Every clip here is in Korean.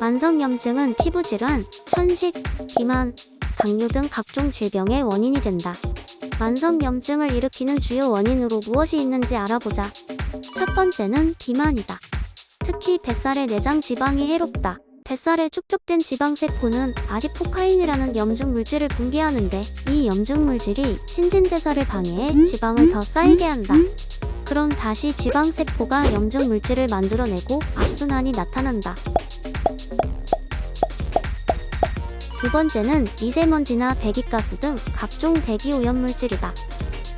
만성염증은 피부질환, 천식, 비만, 당뇨 등 각종 질병의 원인이 된다. 만성염증을 일으키는 주요 원인으로 무엇이 있는지 알아보자. 첫 번째는 비만이다. 특히 뱃살의 내장 지방이 해롭다. 뱃살에 축적된 지방세포는 아디포카인이라는 염증 물질을 분비하는데 이 염증 물질이 신진대사를 방해해 지방을 더 쌓이게 한다. 그럼 다시 지방세포가 염증 물질을 만들어내고 악순환이 나타난다. 두 번째는 미세먼지나 배기가스 등 각종 대기 오염물질이다.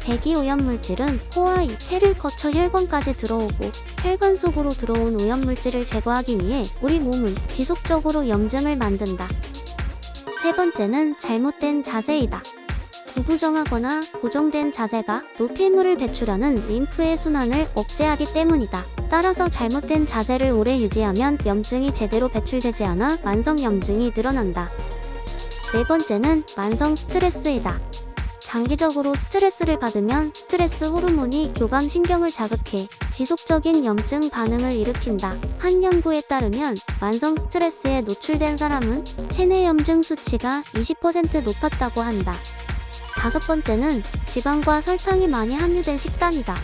대기 오염물질은 호와 폐를 거쳐 혈관까지 들어오고 혈관 속으로 들어온 오염물질을 제거하기 위해 우리 몸은 지속적으로 염증을 만든다. 세 번째는 잘못된 자세이다. 구부정하거나 고정된 자세가 노폐물을 배출하는 림프의 순환을 억제하기 때문이다. 따라서 잘못된 자세를 오래 유지하면 염증이 제대로 배출되지 않아 만성 염증이 늘어난다. 네 번째는 만성 스트레스이다. 장기적으로 스트레스를 받으면 스트레스 호르몬이 교감신경을 자극해 지속적인 염증 반응을 일으킨다. 한 연구에 따르면 만성 스트레스에 노출된 사람은 체내 염증 수치가 20% 높았다고 한다. 다섯 번째는 지방과 설탕이 많이 함유된 식단이다.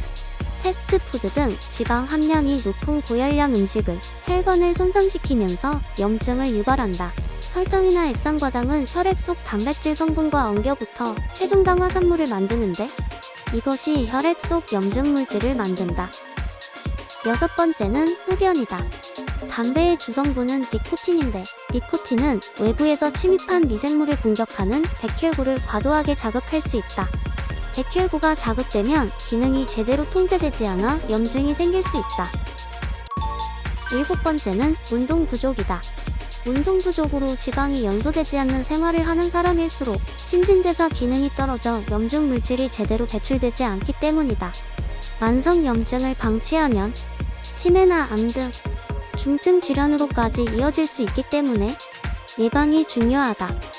패스트푸드 등 지방 함량이 높은 고열량 음식은 혈관을 손상시키면서 염증을 유발한다. 설탕이나 액상과당은 혈액 속 단백질 성분과 엉겨붙어 최종당 화산물을 만드는데 이것이 혈액 속 염증 물질을 만든다. 여섯 번째는 흡연이다. 담배의 주성분은 니코틴인데 니코틴은 외부에서 침입한 미생물을 공격하는 백혈구를 과도하게 자극할 수 있다. 백혈구가 자극되면 기능이 제대로 통제되지 않아 염증이 생길 수 있다. 일곱 번째는 운동 부족이다. 운동 부족으로 지방이 연소되지 않는 생활을 하는 사람일수록 신진대사 기능이 떨어져 염증 물질이 제대로 배출되지 않기 때문이다. 만성 염증을 방치하면 치매나 암 등 중증 질환으로까지 이어질 수 있기 때문에 예방이 중요하다.